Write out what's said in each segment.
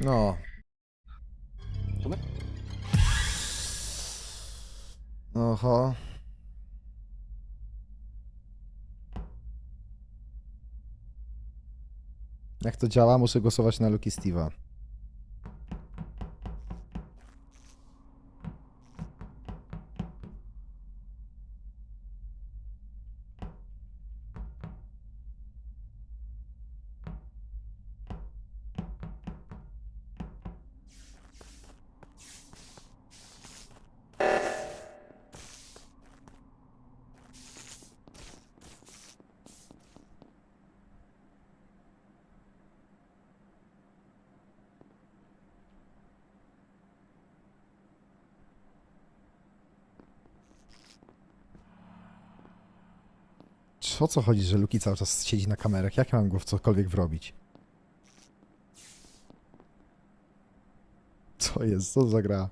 No. Oho. Jak to działa? Muszę głosować na Lucky Steve'a. O co chodzi, że Luki cały czas siedzi na kamerach? Jak ja mam go w cokolwiek wrobić? Co jest? Co za gra?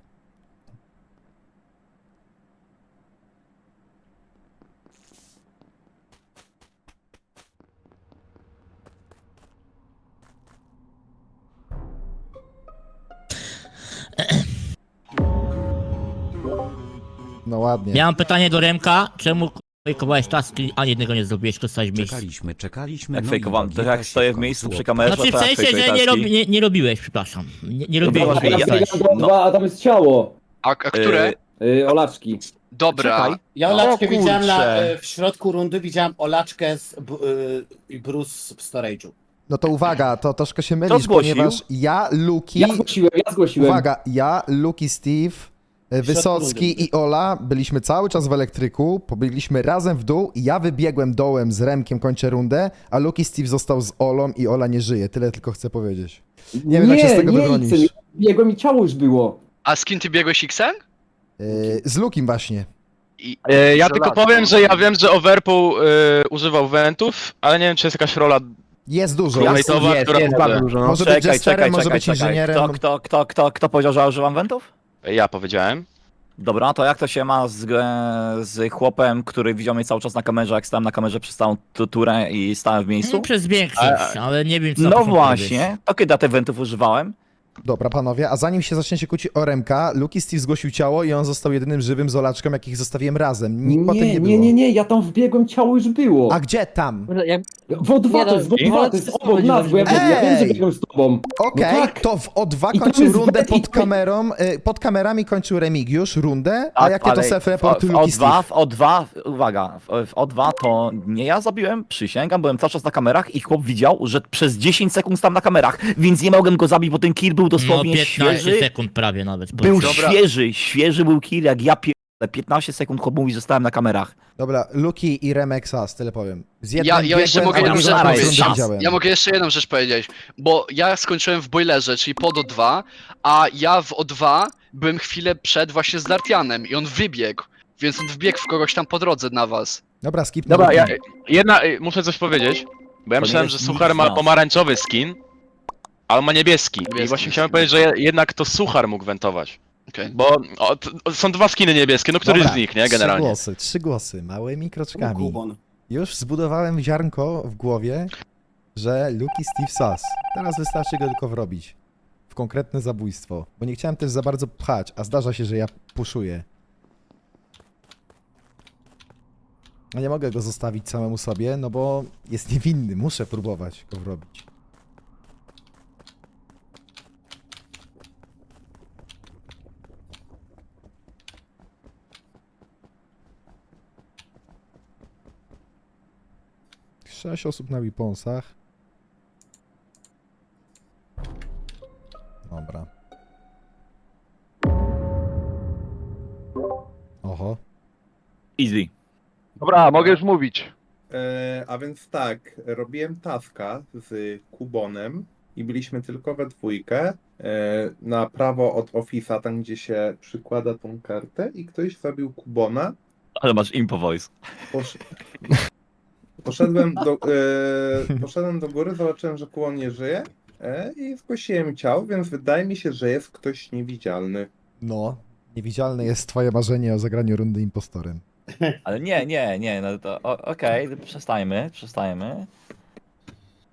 No ładnie. Mam pytanie do Remka, czemu fejkowałeś taski, a jednego nie zrobiłeś, korzystałeś w miejscu? Czekaliśmy, czekaliśmy. Jak no i fejkowałem, to jak stoję w miejscu przy kamerze, Znaczy w to jak sensie, fejkuję że nie, taski. robi, nie, nie robiłeś, przepraszam. Nie, nie robiłeś, dobra, nie ja- robiłeś. dwa, a tam jest ciało. A, a które? Yy, olaczki. Dobra. Czekaj. Ja O Olaczkę widziałem na, e, w środku rundy, widziałem Olaczkę z B- y, Bruce w storage'u. No to uwaga, to troszkę się mylisz, zgłosił? ponieważ ja, Luki, Ja zgłosiłem, ja zgłosiłem. uwaga, ja, Luki, Steve, e, Wysocki rundy. i Ola byliśmy cały czas w elektryku, pobiegliśmy razem w dół i ja wybiegłem dołem z Remkiem, kończę rundę, a Luki, Steve został z Olą i Ola nie żyje. Tyle tylko chcę powiedzieć. Nie wiem, jak się z tego nie, wybronisz. Ixen, Biegłem i ciało już było. A z kim ty biegłeś X-em? E, z Lukim właśnie. I, E, ja tylko powiem, że ja wiem, że Overpool e, używał wentów, ale nie wiem, czy jest jakaś rola Jest dużo. Ja- Jest, Crewmate'owa, która może- może być Czekaj, jesterem, czekaj, może czekaj, być czekaj. inżynierem. Kto, kto, kto, kto, kto powiedział, że ja używam wentów? Ja powiedziałem. Dobra, to jak to się ma z, e, z chłopem, który widział mnie cały czas na kamerze, jak stałem na kamerze przez całą tu- turę i stałem w miejscu? No, przez większość, ale nie wiem co No początku właśnie, to kiedy wentów używałem? Dobra, panowie, a zanim się zaczniecie kłócić o Remka, Luki Steve zgłosił ciało i on został jedynym żywym z Olaczką, jakich zostawiłem razem. Nikt potem nie nie, było. nie, nie, nie, ja tam wbiegłem, ciało już było. A gdzie tam? W O2 Nie to jest, w no, O2 ale to jest co obok nas, bo ja, Ej! ja wiem, że biegłem z tobą. Okej, No tak. to w O2 I to kończył jest rundę wet- pod i kamerą, y, pod kamerami kończył Remigiusz rundę, a Tak, jakie to ale self-report w, w Luki O2, Steve? w O2, uwaga, w, w O2 to nie ja zabiłem, przysięgam, byłem cały czas na kamerach i chłop widział, że przez 10 sekund stałem na kamerach, więc nie mogłem go zabić, bo ten kill był No dosłownie 15 świeży. sekund prawie nawet. Był Dobra. świeży, świeży był kill, jak ja pierdolę. 15 sekund chłop mówi, że stałem na kamerach. Dobra, Luki i Remek Sas, tyle powiem. Z Ja, jednym ja jeszcze biegłem, mogę a jedną drugą rzecz rundę powiedzieć. widziałem. Ja mogę jeszcze jedną rzecz powiedzieć, bo ja skończyłem w boilerze, czyli pod O2, a ja w O2 byłem chwilę przed właśnie z Dartianem i on wybiegł, więc on wbiegł w kogoś tam po drodze na was. Dobra, skip. Dobra, ja, jedna, muszę coś powiedzieć, bo ja myślałem, że jest Suchar ma nas. pomarańczowy skin, a on ma niebieski. Niebieski I właśnie chciałem powiedzieć, że je- jednak to Suchar mógł wentować. Okej. Bo o, t, o, są dwa skiny niebieskie, no który Dobra, z nich, nie, Trzy generalnie. głosy, trzy głosy, małymi kroczkami. Kubon. Już zbudowałem ziarnko w głowie, że Luki Steve Sas. Teraz wystarczy go tylko wrobić. W konkretne zabójstwo. Bo nie chciałem też za bardzo pchać, a zdarza się, że ja puszuję. A nie mogę go zostawić samemu sobie, no bo jest niewinny. Muszę próbować go wrobić. Sześć osób na Weaponsach. Dobra. Oho. Easy. Dobra, mogę już mówić. E, a więc tak, robiłem taska z Kubonem i byliśmy tylko we dwójkę. E, na prawo od Office'a, tam gdzie się przykłada tą kartę i ktoś zabił Kubona. Ale masz impo voice. Posz... Poszedłem, do, e, poszedłem do góry, zobaczyłem, że Kubon nie żyje e, i zgłosiłem ciało, więc wydaje mi się, że jest ktoś niewidzialny. No. Niewidzialne jest twoje marzenie o zagraniu rundy impostorem. Ale nie, nie, nie, no to o- okej, przestajmy, przestajmy.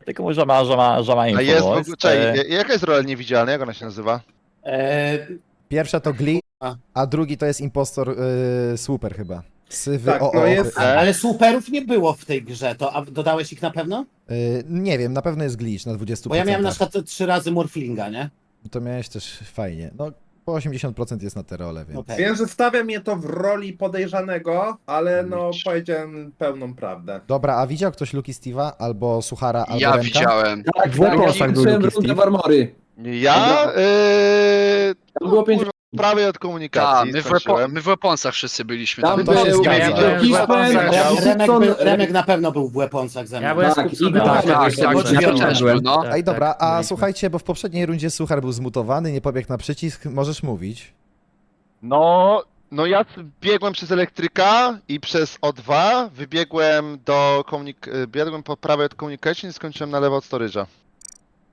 Tylko mówi, że ma, że ma, że ma info. A jest w ogóle, czekaj, e, ja- jaka jest rola niewidzialna, jak ona się nazywa? E, Pierwsza to Glee, A. a drugi to jest impostor y, Super chyba. Sywy Tak, o, no o, jest- ale superów nie było w tej grze, to a dodałeś ich na pewno? y, Nie wiem, na pewno jest glitch na 20%. Bo ja miałem na przykład trzy razy morflinga, nie? To miałeś też fajnie. No, po 80% jest na te role, więc... Okej. Wiem, że stawia mnie to w roli podejrzanego, ale no powiedziałem pełną prawdę. Dobra, a widział ktoś Luki Steve'a albo Suchara, albo Ja Remka? widziałem. Tak, W tak, był skończyłem Luki rundę Steve. w armory. Ja yy, Tam było pięć... prawie od Tak, komunikacji my w, skończyłem. my w wszyscy byliśmy. Tam to się był zgadza. Hiszpan, Remek, był, Remek na pewno był w Weaponsach ze mną. Ja byłem Tak, i tak, tak, tak, tak, ja też byłem. no. Tak, Ej, dobra, tak, a byliśmy. słuchajcie, bo w poprzedniej rundzie Suchar był zmutowany, nie pobiegł na przycisk, możesz mówić. No, no ja biegłem przez elektryka i przez O2 wybiegłem do komunik... y, biegłem po prawej od communication i skończyłem na lewo od storage'a.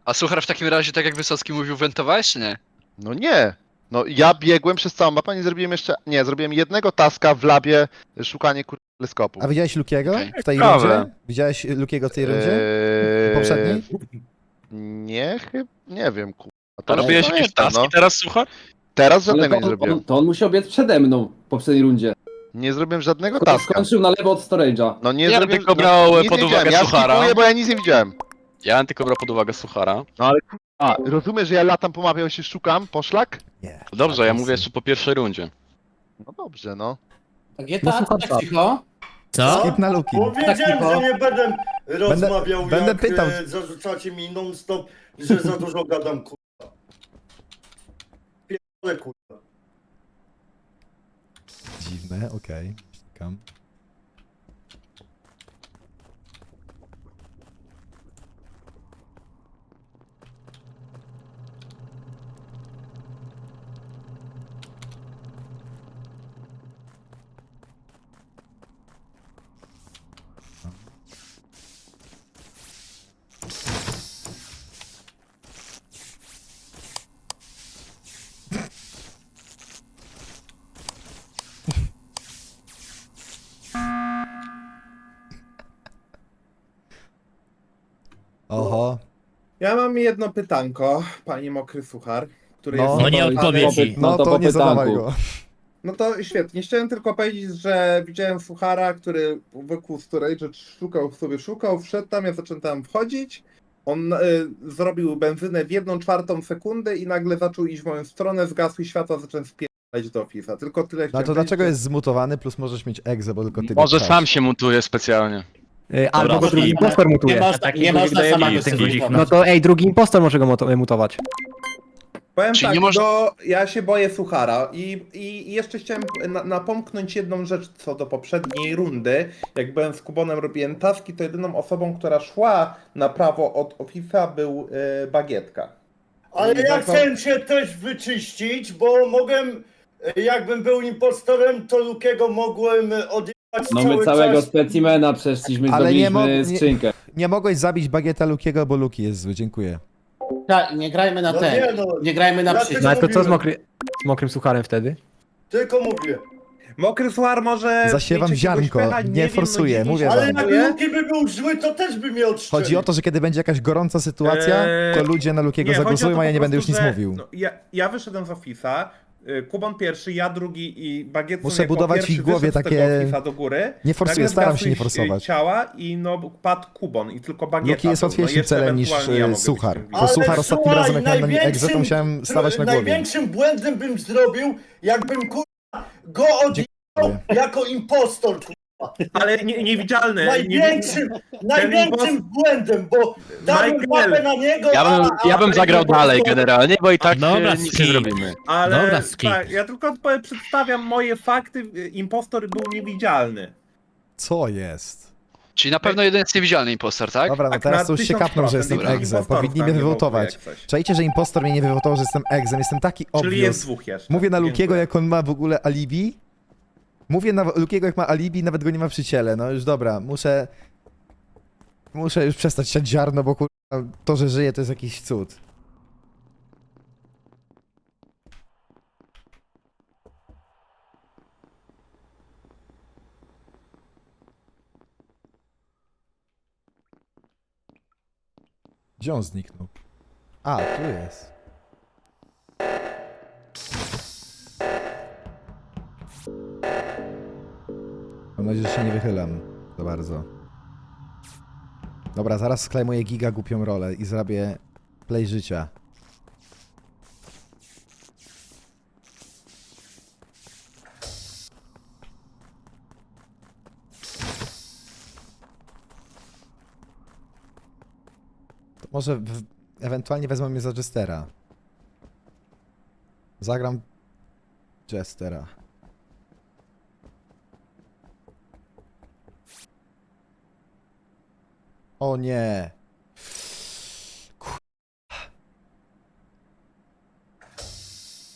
A Suchar w takim razie, tak jak Wysocki mówił, wentowałeś czy nie? No nie! No ja biegłem przez całą mapę, nie zrobiłem jeszcze... Nie, zrobiłem jednego taska w labie, y, szukanie kur... teleskopu. A widziałeś Lukiego w tej Ciekawe. rundzie? Widziałeś Lukiego w tej rundzie? Eee, Poprzedniej? Nie, chyba... nie wiem, kur... A robiłeś jakieś pamiętam, taski no. teraz, słuchaj? Teraz Ale żadnego nie to, zrobiłem. on, to on musiał biec przede mną w poprzedniej rundzie. Nie zrobiłem żadnego taska. skończył na lewo od storage'a. No nie Ja zrobiłem... tylko no, brałem nic pod nie uwagę widziałem. Ja Suchara. skipuję, bo ja nic nie widziałem. Ja bym tylko brał pod uwagę Suchara. A, rozumiesz, że ja latam po mapie, ja się szukam, poszlak? Nie. Dobrze, ja Tak, mówię jeszcze po pierwszej rundzie. No dobrze, no. Gieta, No, tak tak. cicho. Co? Skip na Luki. Tak Powiedziałem, cicho. że nie będę rozmawiał, będę jak pytał. e, zarzucacie mi non-stop, że za dużo gadam, kurwa. Pierdolę, kurwa. Dziwne, okej. Czekam. Oho. Ja mam jedno pytanko, panie Mokry Suchar, który No. jest... No nie to- odpowiedz to- jej. No to to po nie zadawaj pytanku. go. No to świetnie. Chciałem tylko powiedzieć, że widziałem Suchara, który wokół storage szukał sobie, szukał, wszedł tam, ja zacząłem tam wchodzić. On y, zrobił benzynę w jedną czwartą sekundę i nagle zaczął iść w moją stronę, zgasły światła, zacząłem spierdalać do ofisa. Tylko tyle No chciałem to dlaczego powiedzieć, jest zmutowany, plus możesz mieć egzę, bo tylko ty go Może sam się mutuje specjalnie. Y, Albo go drugi impostor Nie mutuje. można, nie można samego ten guzik. No to ej, drugi impostor może go muto- mutować. Powiem Czyli tak, nie można- do, ja się boję Suchara i, i jeszcze chciałem na, napomknąć jedną rzecz co do poprzedniej rundy. Jak byłem z Kubonem, robiłem taski, to jedyną osobą, która szła na prawo od ofisa był y, Bagietka. Ale Nie, ja tak, no. chciałem się też wyczyścić, bo mogłem, e, jakbym był impostorem, to Lukiego mogłem e, odjechać No my całego czas. specimena przeszliśmy, Ale nie mo- nie- skrzynkę. Nie mogłeś zabić bagieta Lukiego, bo Luki jest zły, dziękuję. Ta, nie grajmy na No ten. nie, no. Nie grajmy na przycisk. No ale to co z, mokry, z mokrym sucharem wtedy? Tylko mówię. Mokry Suchar może... Zasiewam mieć jakiegoś ziarnko, pecha, nie wiem, forsuję, dziwnie mówię Ale wam. jak. Luki by był zły, to też by mnie odstrzelił. Chodzi o to, że kiedy będzie jakaś gorąca sytuacja, Eee, to ludzie na Lukiego zagłosują, to a ja nie będę już nic mówił. No, ja, ja wyszedłem z ofisa, y, Kubon pierwszy, ja drugi i Bagiet Muszę budować w ich głowie takie- do góry. Nie forsuję, Nagle staram się nie zgasły forsować. ciała i no padł Kubon i tylko Bagieta Luki jest był. łatwiejszym no, jeszcze celem niż ewentualnie ja e, mogę być Suchar. tym Bo Ale Suchar ostatnim słuchaj, razem jak miałem na egzę, to największym- musiałem stawać na głowie. Największym błędem bym zrobił, jakbym kurwa go odjechał jako impostor. kurwa. Ale nie, niewidzialny. Największym, największym błędem, bo dałem łapę na niego, Ja bym, ja bym zagrał dalej generalnie, bo i tak Dobra, nic nie zrobimy. Ale Dobra, skip. tak, ja tylko przedstawiam moje fakty. Impostor był niewidzialny. Co jest? Czyli na pewno jeden jest niewidzialny impostor, tak? Dobra, no Tak, teraz na to już się 1000%. kapną, że jestem. Impostorów Powinni mnie coś. Czajcie, że impostor mnie nie wywołtował, że jestem egzem. Jestem taki Czyli jest obvious. dwóch jeszcze. Mówię na. Lukiego, jak on ma w ogóle alibi. Mówię na Lukiego, jak ma alibi, nawet go nie ma przy ciele. No już dobra, muszę... Muszę już przestać siać ziarno, bo to, że żyje, to jest jakiś cud. Gdzie on zniknął? A, tu jest. Mam nadzieję, że się nie wychylam za bardzo. Dobra, zaraz sklejmuję giga głupią rolę i zrobię play życia. To może w, ewentualnie wezmą mnie za Jestera. Zagram Jestera. O nie.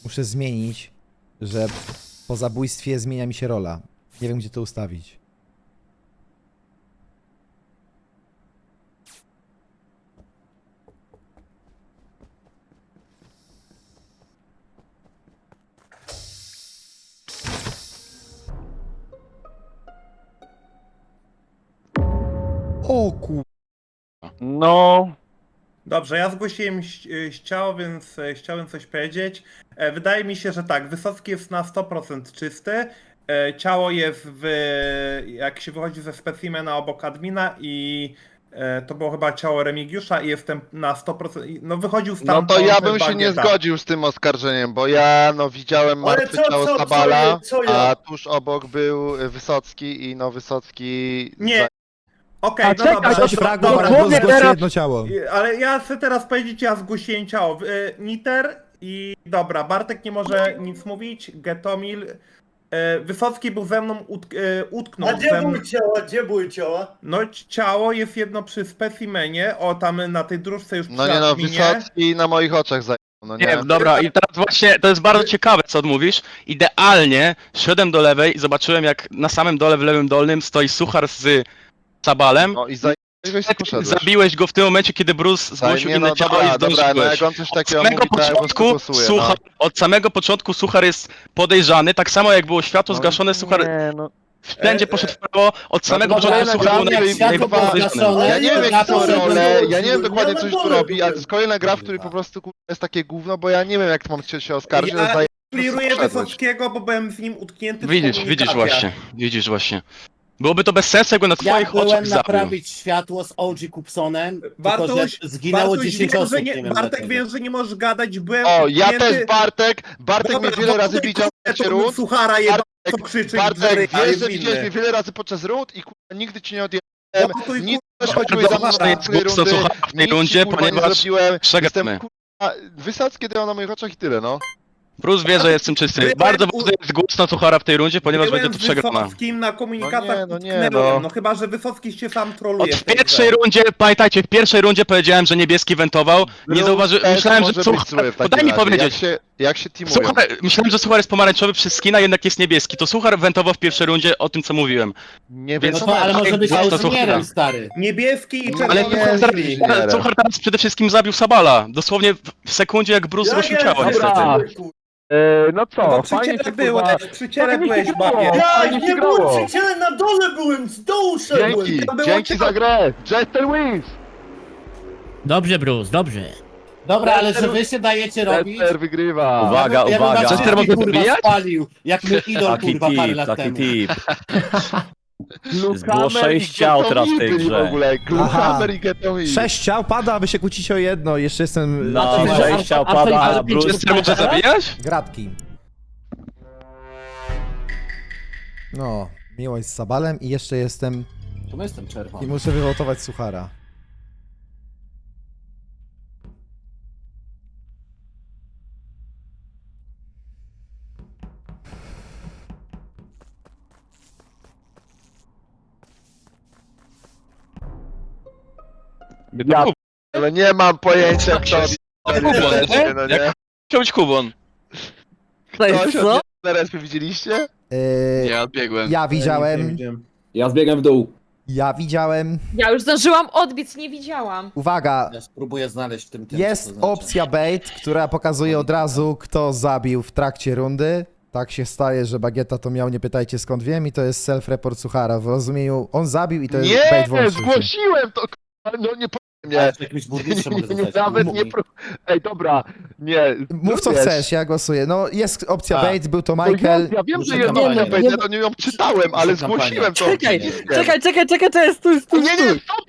Muszę zmienić, że po zabójstwie zmienia mi się rola. Nie wiem, gdzie to ustawić. Dobrze, ja zgłosiłem y, ciało, więc e, chciałem coś powiedzieć. E, Wydaje mi się, że tak, Wysocki jest na 100% czysty. E, Ciało jest w, jak się wychodzi ze specimena obok admina i e, to było chyba ciało Remigiusza i jestem na 100%, i- no wychodził No stamtąd to ja bym się nie Bagieta. zgodził z tym oskarżeniem, bo ja no widziałem Ale martwe co- ciało co- co Sabala, je- co ja? a tuż obok był y, Wysocki i no Wysocki... Nie, okej, A no czekaj, dobra, Sześć to- fragów, dobra, ale dosłownie zgłosi teraz- jedno ciało. Ale ja chcę teraz powiedzieć, ja zgłosiłem ciało. Y, Niter i dobra, Bartek nie może nic mówić, Getomil. y, Wysocki był ze mną, utk- y, utknął A ze gdzie mną. były ciała? Gdzie były ciała? No ci- ciało jest jedno przy specimenie, o tam na tej dróżce już No przy nie no, adminie. Wysocki na moich oczach zajął, no nie. nie, dobra, i teraz właśnie to jest bardzo ciekawe, co mówisz. Idealnie szedłem do lewej i zobaczyłem, jak na samym dole, w lewym dolnym stoi suchar z Sabalem. No i zająłeś i poszedłeś. Zabiłeś go w tym momencie, kiedy Bruce zgłosił nie inne no, ciało dobra, i dobra, no zdążyłeś. jak on coś Od takiego samego mówi, to ja po prostu początku głosuję, suchar, od samego początku suchar jest podejrzany, tak samo jak było światło no. zgaszone, suchar Nie, no. wszędzie poszedł w prawo, od samego no, początku no, suchar no, był no, naj- jak najbardziej światło było podejrzany. zgaszone, Ja nie wiem dole role, byłem, ja nie wiem dokładnie co tu robi, ale to jest kolejna gra, w której po prostu kurwa, jest takie gówno, bo ja nie wiem jak mam się, się oskarżyć, Ja- że zaję... Kliruję. Wysockiego, bo byłem z nim utknięty w Widzisz, widzisz komunikacjach. właśnie, widzisz właśnie. Byłoby to bez sensu, jakby na Ja twoich oczach byłem zabił. naprawić światło z OG Kupsonem, tylko Bartuś, że zginęło Bartuś, 10 wiem, osób, że nie, nie, wiem Bartek dlaczego. wiem, że nie możesz gadać, byłem O, ja utknięty- też Bartek, Bartek Dobra, mnie wiele razy Bartek, widział w kurwa, rund, Suchara jeba, co Bartek, krzyczy Bartek, wiesz, że widziałeś mnie wiele razy podczas rund i kurwa, nigdy ci nie odjechałem, to i nic też chodziłeś za mną na rundy, nic ci, rundzie, kurwa, nie ponieważ zrobiłem, przegadamy. jestem kurwa, Wysocki dał na moich oczach i tyle, no. Bruce wie, że jestem czysty. Byłem Bardzo u- ważne jest głosno Suchara w tej rundzie, ponieważ będzie tu z przegrana. Wysockim na komunikacjach No nie, no nie, no. no chyba, że Wysocki się sam Od troluje. w pierwszej rundzie, pamiętajcie, w pierwszej rundzie powiedziałem, że niebieski wentował. Nie Bruce zauważy... też Myślałem, że może być Suchar... zły w takim Daj mi razie. powiedzieć. Jak się, jak się teamują. Suchar... Myślałem, że Suchar jest pomarańczowy przez skina, jednak jest niebieski. To Suchar wentował w pierwszej rundzie o tym, co mówiłem. Nie wiem, No co to, ale może być to Suchara. inżynierem, stary. Niebieski i No, czerwony. Ale nie, Suchar, nie, nie, nie. Suchar teraz przede wszystkim zabił Sabala. Dosłownie w- w sekundzie, jak Bruce ja ciało, jestem niestety. zły, no No bo przy ciele byłeś, przy ciele byłeś, babie. Ja nie byłem przy ciele, na dole byłem, z dołu szedłem. Dzięki, To było dzięki ciekawe. za grę! Jester wins! Dobrze, Bruce, dobrze. Dobra, ale że wy się dajecie robić... Jester wygrywa! Uwaga, ja bym, ja bym uwaga. może kurwa zabijać? spalił, jak mój idol Taki kurwa parę tip, lat taki temu. tip. Glukamer sześć i ciał teraz w tej grze. w ogóle. Glukamer i. Sześć ciał pada, a wy się kłócicie o jedno. Jeszcze jestem... No, A to- sześć ciał a- pada, a- a Bruce... Może zabijać? Gratki. No, miłość z Sabalem i jeszcze jestem... Czemu jestem I czerwony? muszę wywołtować Suchara. Ja Ale nie mam pojęcia kto... Kubon, nie? No Jak nie? chciał być Kubon. Ktoś od na respie widzieliście? Yy, Ja odbiegłem. ja widziałem, Ja zbiegam w dół. ja widziałem. Ja już zdążyłam odbiec, nie widziałam. Uwaga, Ja spróbuję znaleźć w tym tym, co to jest znaczy. opcja bait, która pokazuje od razu, kto zabił w trakcie rundy. Tak się staje, że Bagieta to miał, nie pytajcie skąd wiem, i to jest self-report Suchara. W rozumieniu, on zabił i to jest Nie, bait włączył się. zgłosiłem to! k***a, No nie Nie, jakimś burmistrzem mogę nie, nie, zostać. nawet nie... Pro... Ej, dobra, nie. Mów co wiesz, chcesz, ja głosuję. No jest opcja A. Bates, był to no Michael. Ja, ja wiem, Muszę że jest kampanię. Nie, będzie, to nie ją czytałem, ale Muszę kampanię. zgłosiłem to. Czekaj, czekaj, czekaj, czekaj, to jest tu, tu, Nie, nie, stop!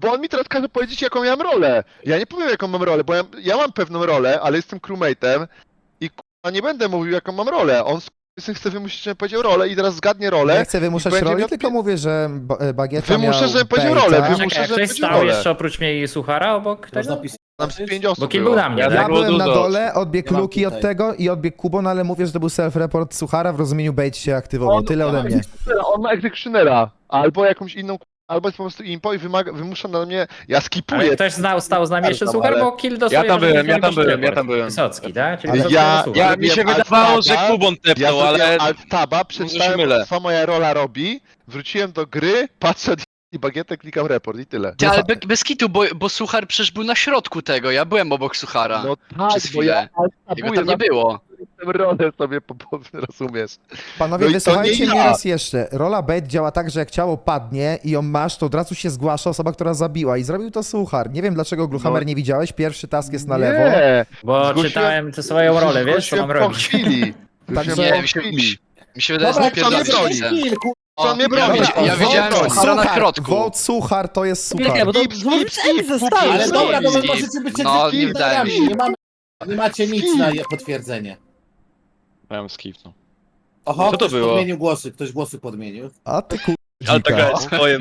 Bo on mi teraz każe powiedzieć, jaką ja mam rolę. Ja nie powiem, jaką mam rolę, bo ja, ja mam pewną rolę, ale jestem crewmate'em i k***a nie będę mówił, jaką mam rolę. On s- chce wymusić, żebym powiedział rolę i teraz zgadnie rolę. Nie chcę wymuszać będzie roli, miał- tylko mówię, że ba- e, Bagieta Wymuszę, miał żebym powiedział rolę, wymuszę, Czekaj, żebym ktoś stał rolę. jeszcze oprócz mnie i Suchara obok tego? Tam z pięć osób Bo było. był na mnie, Ja tak? byłem na dużo. dole, odbiegł Ja mam Luki od tutaj. tego i odbiegł Kubon, ale mówię, że to był self-report Suchara, w rozumieniu Bates się aktywował. Tyle ode mnie. On ma egzekutionera, albo jakąś inną, albo jest po prostu impo i wymaga, wymusza na mnie, ja Ale skipuję. ktoś znał, stał z nami jeszcze ale- bo kill dostał. Ja tam byłem, ja tam byłem, ja tam byłem. Wysocki, tak? Czyli Ale Wysocki ja- Suchar. Ja, mi się Robiłem wydawało, że Alfaba, Kubon Ja tepnął, ale... alt-taba, się przeczytałem mylę. co moja rola robi, wróciłem do gry, patrzę i bagietę, klikam report i tyle. Ty, ale be, bez kitu, bo, bo Suchar przecież był na środku tego, ja byłem obok Suchara. No tak, Przez bo ja chwilę. Jego tam nie było. Tę rolę sobie po, po, rozumiesz. Panowie, No i to wysłuchajcie nie mnie ja. raz jeszcze. Rola Bait działa tak, że jak ciało padnie i ją masz, to od razu się zgłasza osoba, która zabiła i zrobił to Suchar. Nie wiem dlaczego Gluhammer No. nie widziałeś, pierwszy task jest na Nie, lewo. Bo Zgłosiłem- czytałem tę swoją rolę, wiesz, co mam po robić. chwili. Także- Zgłosiłem Nie, po mi się, mi, chwili. się- mi się wydaje, że Dobra, co nie z broni? Kur- Co mnie ja, broni? widzi- ja Vote widziałem Suchar, Suchara na środku. Vote Suchar to jest No Suchar. bo to Skip, skip, skip, skip, Ale skip, dobra, no wy możecie być No, nie wydaje mi się. nie, mamy, nie macie nic na je- potwierdzenie. Ja bym skipnął. Oho, Co to ktoś było? podmienił głosy, ktoś głosy podmienił. A ty ku... Ale tak dzika. jest swoje.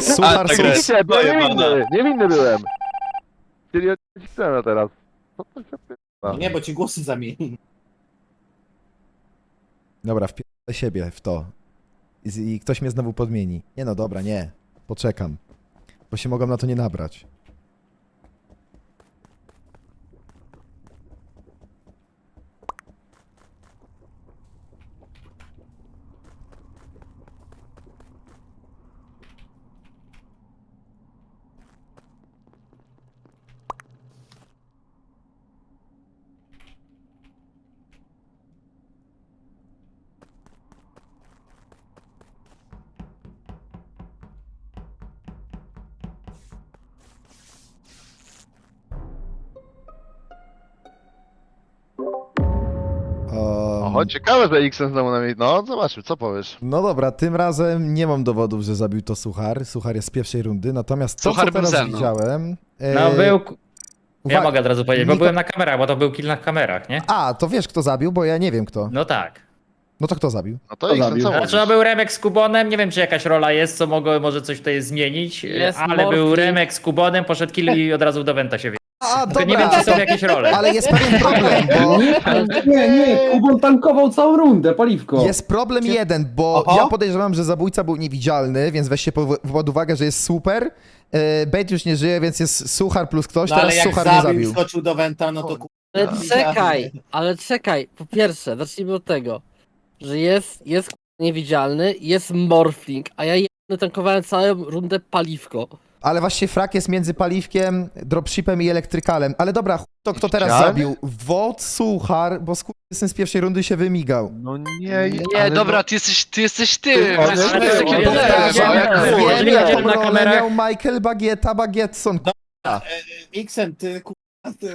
Suchar, A, tak Suchar. jest. Nie, bo niewinny, niewinny byłem. Czyli chcę teraz. Co to się No nie, bo ci głosy zamienił. Dobra, wpierdolę siebie w to. I, z- I ktoś mnie znowu podmieni. Nie no, dobra, nie. Poczekam. Bo się mogą na to nie nabrać. Ciekawe, że Xen znowu na mnie... No, zobaczmy, co powiesz. No dobra, tym razem nie mam dowodów, że zabił to Suchar. Suchar jest z pierwszej rundy, natomiast to, Suchar co był teraz ze mną. widziałem... e, No był... Ja uwa- mogę od razu powiedzieć, bo Niko- byłem na kamerach, bo to był kill na kamerach, nie? A, to wiesz kto zabił, bo ja nie wiem kto. No tak. No to kto zabił? No to To Xen, zabił. co Znaczy mówisz? no był Remek z Kubonem, nie wiem czy jakaś rola jest, co mogło może coś tutaj zmienić, Jest ale był. Remek z Kubonem, poszedł kill i od razu do Wenta się. A, Tylko nie wiem czy są jakieś role. Ale jest pewien problem, bo Nie, nie, Kubon tankował całą rundę, paliwko. jest problem jeden, bo Oho. ja podejrzewam, że zabójca był niewidzialny, więc weźcie pod, pod uwagę, że jest super. E, Bait już nie żyje, więc jest Suchar plus ktoś, No ale teraz jak Suchar nie zabił zabił. skoczył do Wenta, no to ku... Ale czekaj, ale czekaj. Po pierwsze, zacznijmy od tego, że jest, jest niewidzialny, jest morfling, a ja jedny tankowałem całą rundę paliwko. Ale właśnie frak jest między paliwkiem, dropshipem i elektrykalem. Ale dobra, chuj, to kto teraz Widzialny? zabił? Wod Suchar, bo skurwysyn z pierwszej rundy się wymigał. No nie, Nie, ale dobra, no- ty jesteś, ty jesteś ty. Ty, Ale ale ty ty, jesteś ale takim ty, ale ty, będziemy jaką na rolę kamerach- miał Michael Bagieta, Bagietson. Xen, ty ty,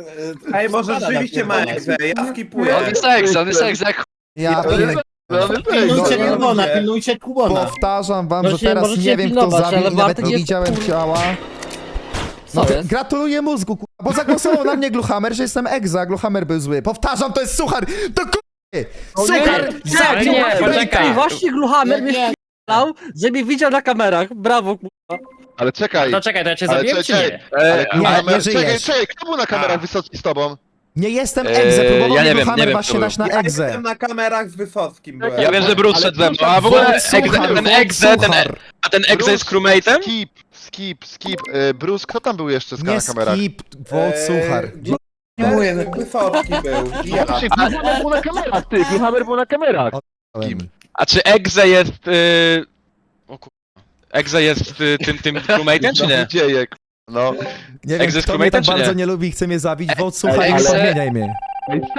e, Ej, może spada rzeczywiście ma napierdala. egzę, ja skipuję. On jest ex, on jest ex, jak chuj. Ja Pilnuję. No, ale Pilnujcie No, Kubona, pilnujcie Kubona. Powtarzam wam, że Możecie- teraz możecie nie wiem kto pilnować, zabił ale i nawet Bartek nie jest widziałem ciała. Co No, jest? gratuluję mózgu, ku... bo zagłosował na mnie Gluhammer, że jestem egza, Gluhammer był zły. Powtarzam, to jest suchar! To ku... Suchar! Ale nie, poczekaj. Właśnie Gluhammer Nie, mnie nie. wpilał, że mnie widział na kamerach. Brawo, ku... Ale czekaj. To czekaj, to ja cię ale zabiłem czy czekaj, nie? ale Nie, nie żyjesz. Czekaj, czekaj, kto był na kamerach A. Wysocki z tobą? Nie jestem Eee, egze, próbował ja nie wiem, nie wiem, właśnie dać na Ja egze. jestem na kamerach z Wysockim byłem. Ja wiem, że Bruce szedł ze mną, a w ogóle Wod egze, Suchar, ten egze, ten, Suchar. a ten egze jest crewmate'em? Skip, skip, skip. E, Bruce, kto tam był jeszcze z Nie na kamerach? skip, Wod Suchar. Nie mówię, Wysocki był. i Ja. Gluhammer był na kamerach, ty, Gluhammer był na kamerach. Kim? A czy egze jest... Y... O kur... Egze jest y, tym, tym crewmate'em, czy nie? Dzieje, no. Nie wiem, kto mnie tak czy bardzo nie? nie lubi i chce mnie zabić, Wod Suchar, nie Egze- podmieniaj mnie.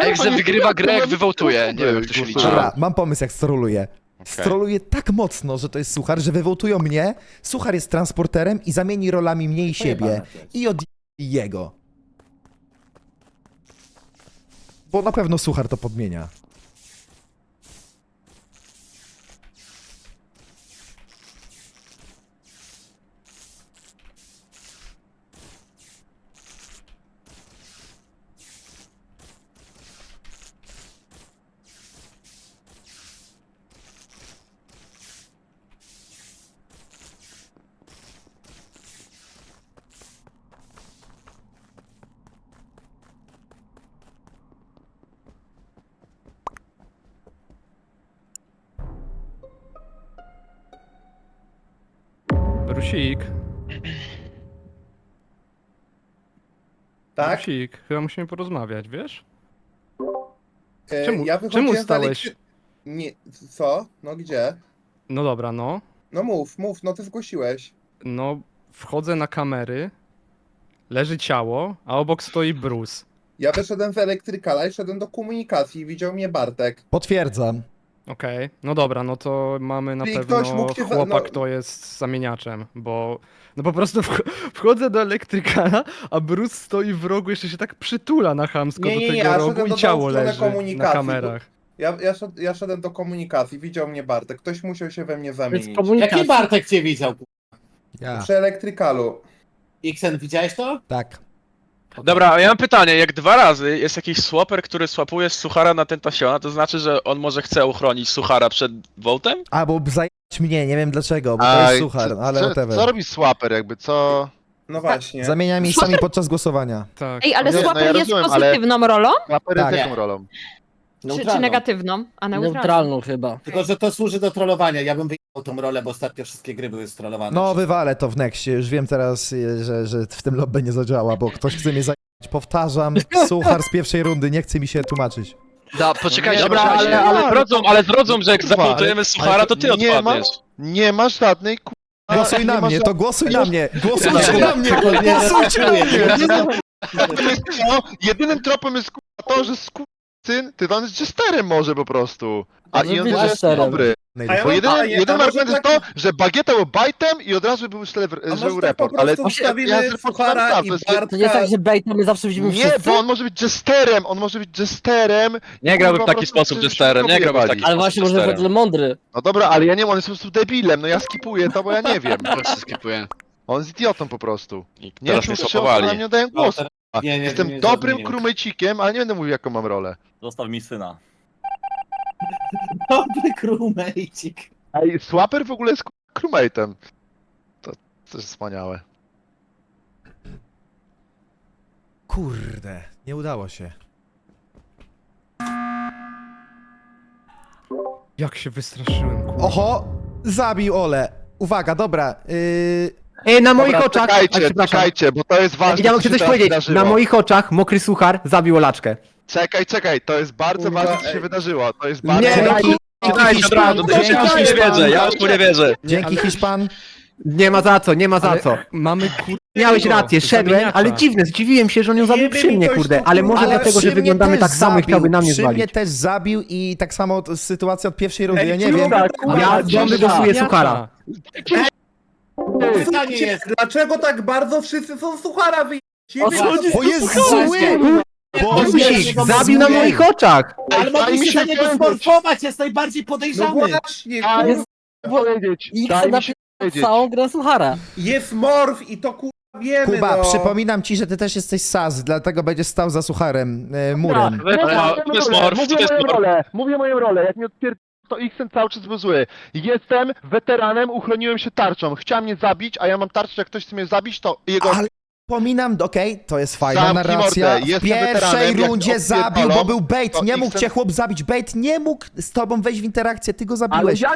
Egze wygrywa grę, jak wywołtuje. Nie wiem, jak to się liczy. Dobra, mam pomysł jak stroluję. stroluje tak mocno, że to jest Suchar, że wywołtują mnie, Suchar jest transporterem i zamieni rolami mnie i siebie. I od jego. Bo na pewno Suchar to podmienia. Rusik, Tak? Rusik, chyba musimy porozmawiać, wiesz? E, Czemu- ja wychodziłem czemu z stałeś- elektry- Nie, co? No gdzie? No dobra, no. No mów, mów, no ty zgłosiłeś. No, wchodzę na kamery, leży ciało, a obok stoi Bruce. Ja wyszedłem z elektrykala i szedłem do komunikacji i widział mnie Bartek. Potwierdzam. Okej, no dobra, no to mamy na Czyli pewno ktoś mógł chłopa, no- kto jest zamieniaczem, bo no po prostu wch wchodzę do elektrykala, a Bruce stoi w rogu, jeszcze się tak przytula na chamsko Nie, do nie, tego nie, ja rogu i do ciało leży na komunikacji, kamerach. Ja, ja, szed, ja szedłem do komunikacji, widział mnie Bartek. Ktoś musiał się we mnie zamienić. Jaki Bartek cię widział? Ja. Przy elektrykalu. Xen, widziałeś to? Tak. Dobra, a ja mam pytanie, jak dwa razy jest jakiś swapper, który swapuje z Suchara na Tentasiona, to znaczy, że on może chce uchronić Suchara przed Voltem? Albo zajęć mnie, nie wiem dlaczego, bo to Aj, jest Suchar, co- ale co, whatever. co robi Swapper jakby, co? No właśnie. Zamienia miejscami podczas głosowania. Tak. Ej, ale Nie, no Swapper ja jest rozumiem, ale- pozytywną rolą? Swapper Tak. jest jaką rolą? Czy, czy negatywną? A neutralną. Neutralną chyba. Tylko, że to służy do trollowania. Ja bym wyjechał tą rolę, bo ostatnio wszystkie gry były strollowane. No, wywalę to w Nexcie. Już wiem teraz, y, że, że w tym lobby nie zadziała, bo ktoś chce mnie zająć. Powtarzam, Suchar z pierwszej rundy, nie chce mi się tłumaczyć. Da, poczekajcie, Dobra, poczekajcie. ale, ale zrodzą, ale zrodzą, że jak Kurwa, Suchara, to ty nie ma- odpadniesz. Nie masz żadnej ku... Głosuj na mnie, to głosuj na mnie! Głosujcie na mnie! Głosujcie na mnie! Jedynym tropem jest to, że syn, ty on jest jesterem może po prostu. A Może i on być jest jesterem. dobry. A ja Bo mam- jedynym, a ja- jedynym a może argumentem jest to, że Bagieta był bajtem i od razu był szlew, A może tak po report, ale prostu Suchara podstaw, i to jest- Bartka. To nie jest tak, że Bejta my zawsze widzimy Nie, wszyscy? bo on może być jesterem, on może być jesterem. Nie grałby w Kurwa, taki prostu sposób się Jesterem, nie grałby w taki. Ale właśnie może być mądry. No dobra, ale ja nie wiem, on jest po prostu debilem, no ja skipuję to, bo ja nie wiem. Po prostu skipuję. On jest idiotą po prostu. I Nie teraz wiem, mnie swapowali. na mnie dają No, głos. Nie, nie, Jestem nie, dobrym nie. krumejcikiem, ale nie będę mówił jaką mam rolę. Zostaw mi syna. Dobry crewmate'ik. Ej, Swapper w ogóle jest crewmate'em. To coś wspaniałe. Kurde, nie udało się. Jak się wystraszyłem, kurwa. Oho, zabił Ole. Uwaga, dobra. Yy, Ej, na moich Dobra, oczach... a, czekajcie, przepraszam. czekajcie, bo to jest ważne, Ja co chcę się coś teraz powiedzieć. wydarzyło. Na moich oczach mokry suchar zabił Olaczkę. Czekaj, czekaj, to jest bardzo Kurwa, ważne, co się ej. wydarzyło. To jest bardzo... Nie, no, dzięki, Dajcie od razu, to Dzięki, ja już nie wierzę, ja już mu nie wierzę. dzięki Hiszpan. Nie ma za co, nie ma za Ale co. Mamy kur... Miałeś rację, szedłem, Zamieniacza. ale dziwne, zdziwiłem się, że on ją zabił przy mnie, kurde. Ale może kurwa, dlatego, przy że mnie wyglądamy też tak samo i zabił, chciałby na mnie Przy mnie zwalić. też zabił i tak samo sytuacja od pierwszej rundy, ja nie wiem. Ja ciągle cisza? głosuję suchara. Pytanie jest, Dlaczego tak bardzo wszyscy są Suchara wy... O co chodzi? Bo jest zły! Bo jest zabił na moich oczach. ale mi mogliście się za niego sportować, jest najbardziej No podejrzany. właśnie, kurwa, mi powiedzieć, I daj chce mi na się powiedzieć. całą grę Suchara. jest morf i to kurwa wiemy, Kuba, no. przypominam ci, że ty też jesteś SAS, dlatego będziesz stał za sucharem, e, murem. To jest morf, to jest morf. rolę, mówię moją rolę, jak mnie odpier... to Xen cały czas był zły. Jestem weteranem, uchroniłem się tarczą. Chciał mnie zabić, a ja mam tarczę, jak ktoś chce mnie zabić, to jego... Ale Pominam, okej, to jest fajna Zamknij narracja. mordę, W jestem pierwszej weteranem, jak rundzie zabił, bo był bait. to Nie mógł Xen- cię chłop zabić. Bait nie mógł z tobą wejść w interakcję, ty go Ale zabiłeś. ja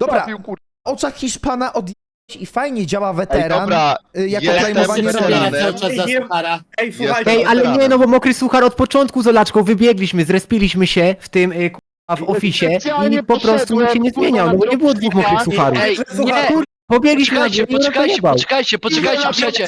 Dobra. zabił, kur... W oczach Hiszpana od i fajnie działa Ej, weteran dobra, y, jako jestem weteranem. roli. Zmienia cały czas za Nie- Suchara. Ej, słuchajcie, Ej, ale nie, no bo mokry suchar od początku z Olaczką wybiegliśmy, zrespiliśmy się w tym y, w ofisie Specjalnie i po prostu nikt się nie zmieniał, no bo nie było dwóch mokrych sucharów. Ej, nie, Pobiegliśmy na poczekajcie, i on poczekajcie, poczekajcie, poczekajcie, poczekajcie.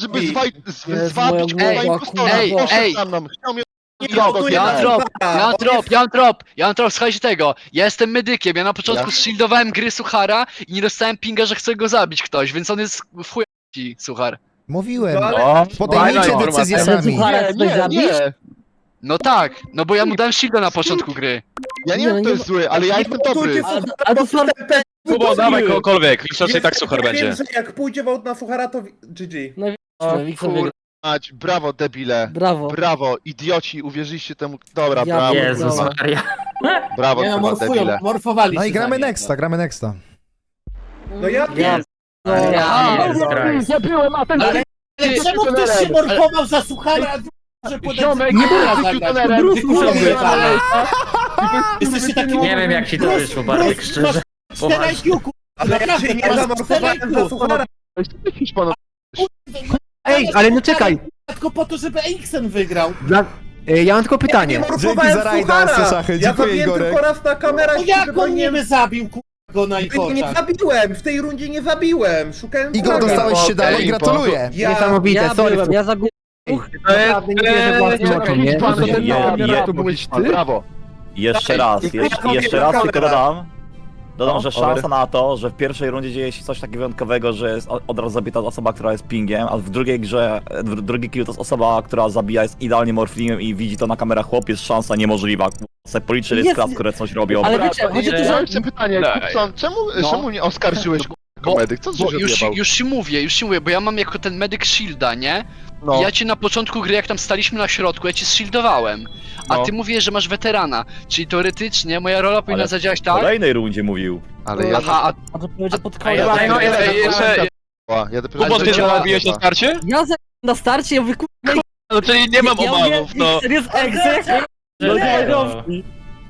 żeby zwaj... z- zwabić moja kurwa głowa, impostora. Ej, ej. za mną, chciał mnie Trop, Ja mam trop, ja mam trop, ja mam trop, ja mam trop, słuchajcie tego. Ja jestem medykiem, ja na początku Ja. shieldowałem gry Suchara i nie dostałem pinga, że chce go zabić ktoś, więc on jest w chuj Suchar. Mówiłem, No, ale- podejmijcie fajna decyzję sami. Suchara Nie, chcesz nie, zabić? nie. No tak, no bo ja mu dałem shielda na początku gry. Ja nie wiem, kto jest zły, ale ja jestem dobry. Ale, ale to są... Kubo, dawaj kogokolwiek, już raczej tak suchar ja będzie. Wiem, że jak pójdzie wołt na Suchara, to GG. Wikson Kur... wygra. Mać, brawo debile. Brawo. Brawo, idioci, uwierzyliście temu. Dobra, Ja brawo, pierdolę. Jezus kurwa. Maria. brawo, Nie no, kurwa, morfują, debile. morfowali No i się gramy za nexta, gramy nexta. No ja Ja... No, Ja, Jezus Christ. Ale czemu ktoś się morfował za Suchara? Że Ziomek, nie nie było tunerem, Jesteście taki... Nie wiem jak ci to wyszło, Bartek, szczerze. 4 IQ, ku... Ale ja się nie zamorfowałem za Suchara. Ej, ale no czekaj. Tylko po to, żeby Aixen wygrał. Ja mam tylko Nie pytanie. morfowałem za rajda, Suchara. Szachy, Ja dziękuję, zabiłem Igorek. tylko raz na kamerach. No jak on nie- nie zabił ku... go na ich Nie oczach? zabiłem, w tej rundzie nie zabiłem. Szukałem Igor, fraga. dostałeś się dalej, gratuluję. Ja... Niesamowite, Ja sorry. byłem, ja zabiłem... Naprawdę nie wierzę własnym oczom, nie? To ten Je- je- to byłeś ty? Brawo. Jeszcze raz, je, jeszcze raz tylko dodam. Dodam, że szansa na to, że w pierwszej rundzie dzieje się coś takiego wyjątkowego, że jest o- od razu zabita osoba, która jest pingiem, a w drugiej grze, w drugi kill to jest osoba, która zabija, jest idealnie morflingiem i widzi to na kamerach chłop, jest szansa niemożliwa. Se policzy jest klas, które coś robią. Ale wiecie, chodzi tu, że... pytanie, Kupson, czemu, No. czemu nie oskarżyłeś Bo- medyk? Co Bo się już, odjebał? już ci mówię, już ci mówię, bo ja mam jako ten medyk shielda, nie? No. Ja cię na początku gry, jak tam staliśmy na środku, ja cię shieldowałem. A No. ty mówisz, że masz weterana. Czyli teoretycznie moja rola powinna Ale zadziałać W tak? kolejnej rundzie mówił. Ale ja... Aha, a A to powiedział pod A ja dopiero Kubo, ty nabiłeś na starcie? Ja na starcie, ja mówię, kurwa, No czyli nie mam ja obawów, no. Xer jest egzek. No, No,